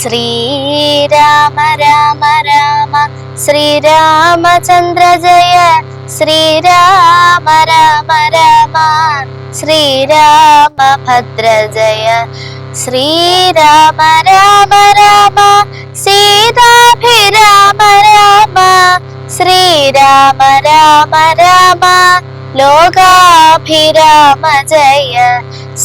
ശ്രീരാമ രാമ രാമ ശ്രീരാമചന്ദ്ര ജയ ശ്രീരാമ രാമ രാമ ശ്രീരാമഭദ്ര ജയ ശ്രീരാമ രാമ രാമ സീതാഭിരാമ രാമ ശ്രീരാമ രാമ രാമ ലോകാഭിരാമ ജയ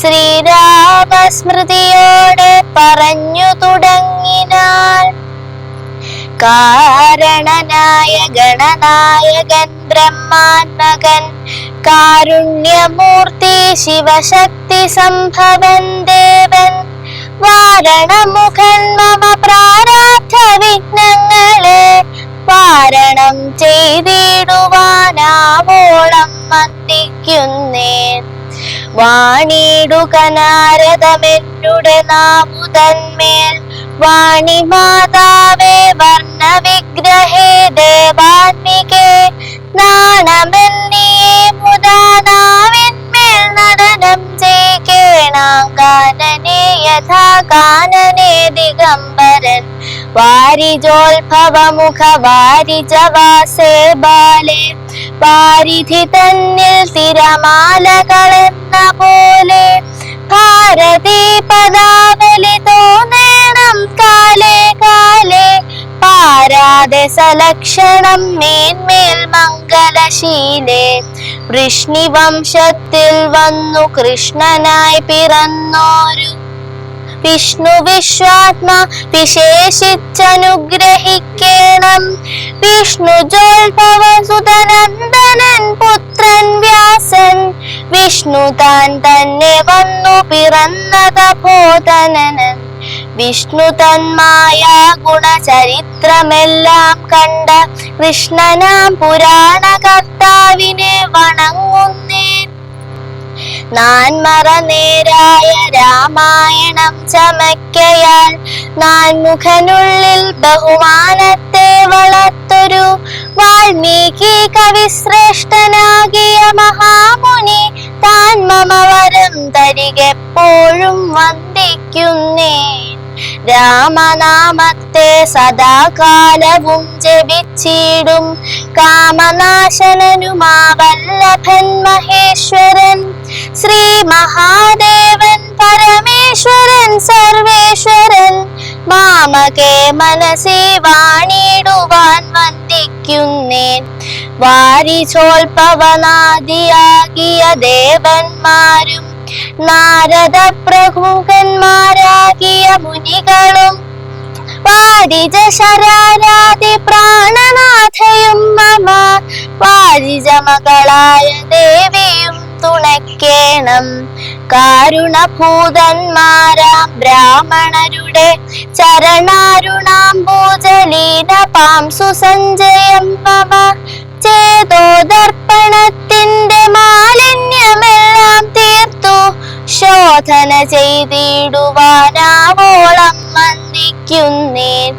ശ്രീരാമസ്മൃതിയോടെ പറഞ്ഞു തുടങ്ങിനാൽ. കാരണനായ ഗണനായകൻ ബ്രഹ്മാത്മകൻ കാരുണ്യമൂർത്തി ശിവശക്തി സംഭവൻ ദേവൻ വാരണമുഖൻ മമ പ്രാരാധ വിഘ്നങ്ങളെ വാരണം ചെയ്തിടുവാനാവോളം വാണിടുക നാരദമെന്നുടെ നാമുതന്മേൽ. വാണി മാതാവേ വർണ വിഗ്രഹേ ദേവാത്മികേ നാണമെന്നിയേ മുതാ നാവിന്മേൽ നടനം ചെയ്യണാകാനനെ യഥാ കാനനെ ദിഗംബരൻ. വാരിജോത്ഭവമുഖ വാരിജവാസേ ബാലെ വാരിധി തന്നിൽ തിരമാലകളെന്ന പോലെ ഭാരതീ പദാവലി തോന്നേണം കാലേ കാലേ. പാരാതെ സലക്ഷണം മേന്മേൽ മംഗലശീലേ. വൃഷ്ണിവംശത്തിൽ വന്നു കൃഷ്ണനായി പിറന്നോരു വിഷ്ണു വിശ്വാത്മ വിശേഷിച്ചനുഗ്രഹിക്കണം. വിഷ്ണു ജോൽഭവ സുതനന്ദനൻ പുത്രൻ വ്യാസൻ. വിഷ്ണു താൻ തന്നെ വന്നു പിറന്നത തപോധനനൻ വിഷ്ണു തന്മായ ഗുണചരിത്രമെല്ലാം കണ്ട കൃഷ്ണനാം പുരാണ കർത്താവിനെ വണങ്ങുന്നേൻ നാൻമറ നേരായ രാമായണം ചമയ്ക്കയാൽ നാൻമുഖനുള്ളിൽ ബഹുമാനത്തെ വളർത്തൊരു വാൽമീകി കവിശ്രേഷ്ഠനാകിയ മഹാമുനി താൻ മമവരം തരികെപ്പോഴും വന്ദിക്കുന്നേ. രാമനാമത്തെ സദാകാലവും ജപിച്ചിടും. കാമനാശനനുമാ വല്ലഭൻ മഹേശ്വരൻ ശ്രീ മഹാദേവൻ പരമേശ്വരൻ സർവേശ്വരൻ മാമകെ മനസ്സി വാണിടുവാൻ വന്ദിക്കുന്നേൻ. വാരിചോൽപവനാദിയാകിയ ദേവന്മാരും നാരദ പ്രമുഖന്മാരാകിയ മുനികളും വാരിജ ശരാരാതി പ്രാണനാഥയും മമ വാരിജമകളായ ദേവിയും തുണയ്ക്കേണം. കാരുണഭൂതന്മാരാം ബ്രാഹ്മണരുടെ ചരണാരുണാംബൂജലീന പാംസു സഞ്ജയം ചേതോ ദർപ്പണത്തിന്റെ മാലിന്യമെല്ലാം തീർത്തു. ശോധന ചെയ്തിടുവാനാവോളം വന്ദിക്കുന്നേൻ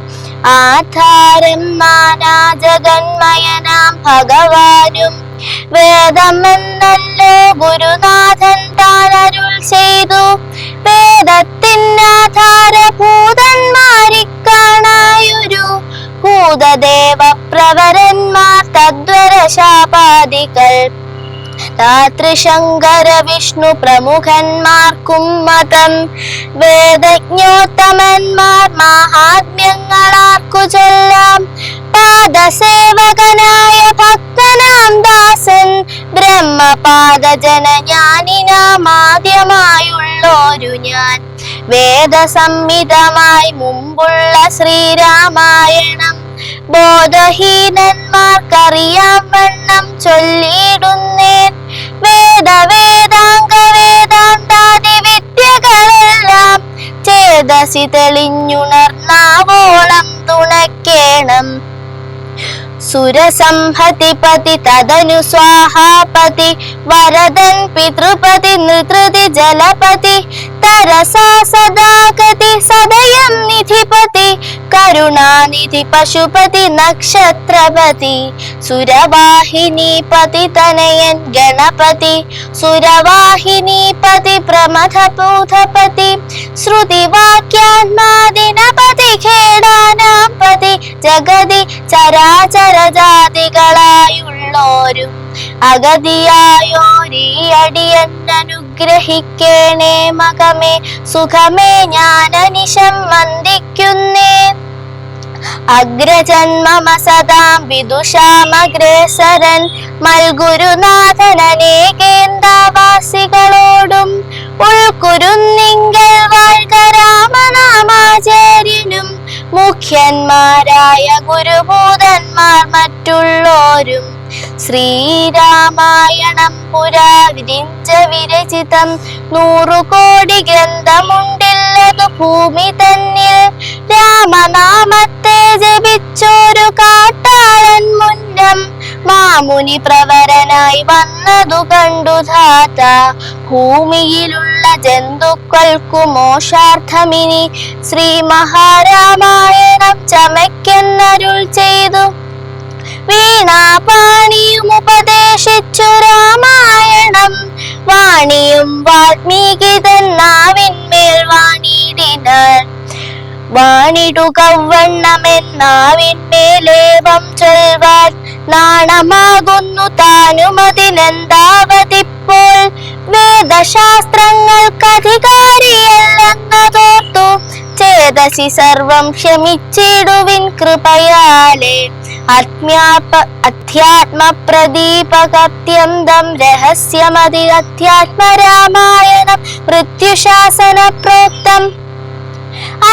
ആധാരം മാനാജകന്മയനാം ഭഗവാനും വേദമെന്നല്ലോ ഗുരുനാഥൻ താൻ അരുൾ ചെയ്തു. വേദത്തിനാധാരഭൂതന്മാരിക്കാണായൊരു ഭൂതദേവ പ്രവരന്മാർ തദ്വര ശാപാദികൾ രാത്രിശങ്കര വിഷ്ണു പ്രമുഖന്മാർക്കും മതം. വേദജ്ഞോത്തമന്മാർ മഹാത്മ്യങ്ങളാർക്കു ചൊല്ലാം. പാദസേവകനായ ഭക്തനാം ദാസൻ ബ്രഹ്മപാദജന ജ്ഞാനിനാമാദ്യമായുള്ളോരു ഞാൻ. വേദസംഹിതമായി മുമ്പുള്ള ശ്രീരാമായണം ബോധഹീനന്മാർക്കറിയാം വണ്ണം ചൊല്ലിയിടുന്നേൻ. വേദ വേദാംഗ വേദാന്താദി വിദ്യകളെല്ലാം ചേതസി തെളിഞ്ഞുണർന്നാവോളം സുരസംഹതിപതി തദനു സ്വാഹാപതി വരദൻ പിതൃപതി നൃതൃതി ജലപതി തരസാ സദാഗതി സദയം നിധിപതി കരുണാനിധി പശുപതി നക്ഷത്രപതി സുരവാഹിനീപതി തനയൻ ഗണപതി സുരവാഹിനീപതി പ്രമഥഭൂതപതി ശ്രുതിവാക്യാത്മാദിനപതി ഖേടാനാപതി ജഗതി ചരാചരജാതികളായുള്ളോരും അഗതിയായോരീ അടിയന്നനുഗ്രഹിക്കേണേ മകമേ സുഖമേ ഞാനനിശം വന്ദിക്കുന്നേ. അഗ്രജന്മമ സദാം വിദുഷാമഗ്രേസരൻ മൽഗുരുനാഥനേകേന്ദാവാസികളോടും ഉൾക്കുരുന്നിങ്കൽ വാഴ്ക രാമനാമാചാര്യനും മുഖ്യന്മാരായ ഗുരുഭൂതന്മാർ മറ്റുള്ളോരും ശ്രീരാമായണം പുരാവിരിഞ്ച വിരചിതം. നൂറു കോടി ഗ്രന്ഥമുണ്ടില്ലതു ഭൂമി തന്നിൽ രാമനാമത്തെ ജപിച്ചോരു കാട്ട മാമുനി പ്രവരനായി വന്നതു കണ്ടു ധാത. ഭൂമിയിലുള്ള ജന്തുക്കൾക്കു മോഷാർത്ഥമിനി ശ്രീ മഹാരാമായണം ചമയ്ക്കെന്നരുൾ ചെയ്തു. വീണാപാണിയും ഉപദേശിച്ചു രാമായണം. വാണിയും വാൽമീകി തന്നാവിന്മേൽ വാണിടിനാൾ വാണിടുകവണ്ണമെന്നാവിന്മേലേവം ചൊൽവാൻ നാണമാകുന്നു താനുമതിനെന്താവതിപ്പോൾ? വേദശാസ്ത്രങ്ങൾക്കധികാരിയല്ലെന്നതോർത്തു ചേതസി സർവം ക്ഷമിച്ചിടുവിൻ കൃപയാലേ. അധ്യാത്മ പ്രദീപകത്യന്തം രഹസ്യമതി അധ്യാത്മരാമായണം മൃത്യുശാസന പ്രോക്തം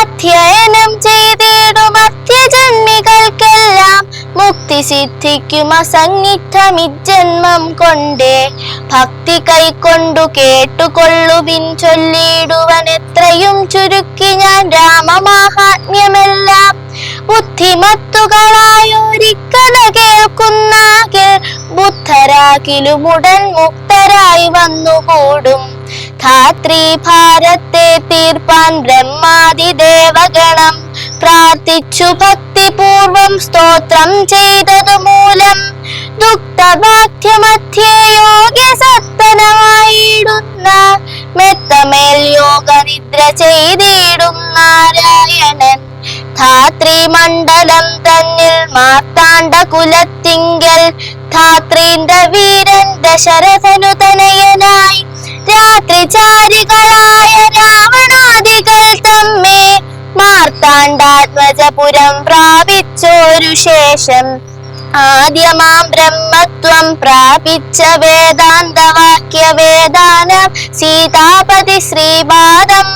അധ്യയനം ചെയ്തിടും അത്യജന്മികൾക്കെല്ലാം മുക്തി സിദ്ധിക്കും അസന്നിഗ്ധമിജന്മം കൊണ്ടേ. ഭക്തി കൈക്കൊണ്ടു കേട്ടുകൊള്ളുവിൻ ചൊല്ലിടുവൻ എത്രയും ചുരുക്കി ഞാൻ രാമമാഹാത്മ്യമെല്ലാം. ബുദ്ധിമത്തുകളായൊരിക്കഥ കേൾക്കുന്നാകിൽ ബുദ്ധരാകിലുമുടൻ മുക്തരായി വന്നുകൂടും. ധാത്രി ഭാരത്തെ തീർപ്പാൻ ബ്രഹ്മാതിദേവഗണം പ്രാർത്ഥിച്ചു ഭക്തിപൂർവം സ്തോത്രം ചെയ്തതു മൂലം ദുഃഖഭാഗ്യമധ്യേ യോഗ്യ സത്തനമായിടുന്ന മെത്തമേൽ യോഗനിദ്ര ചെയ്തിടും നാരായണൻ. ധാത്രിമണ്ഡലം തന്നിൽ മാർത്താണ്ഡ കുലത്തിങ്കൽ ധാത്രീന്റെ വീരൻ ദശരഥനു തനയനായി രാത്രിചാരികളായ രാവണാദികൾ തമ്മെ മാർത്താണ്ഡാത്മജപുരം പ്രാപിച്ചോരു ശേഷം ആദ്യമാം ബ്രഹ്മത്വം പ്രാപിച്ച വേദാന്തവാക്യ വേദാനം സീതാപതി ശ്രീപാദം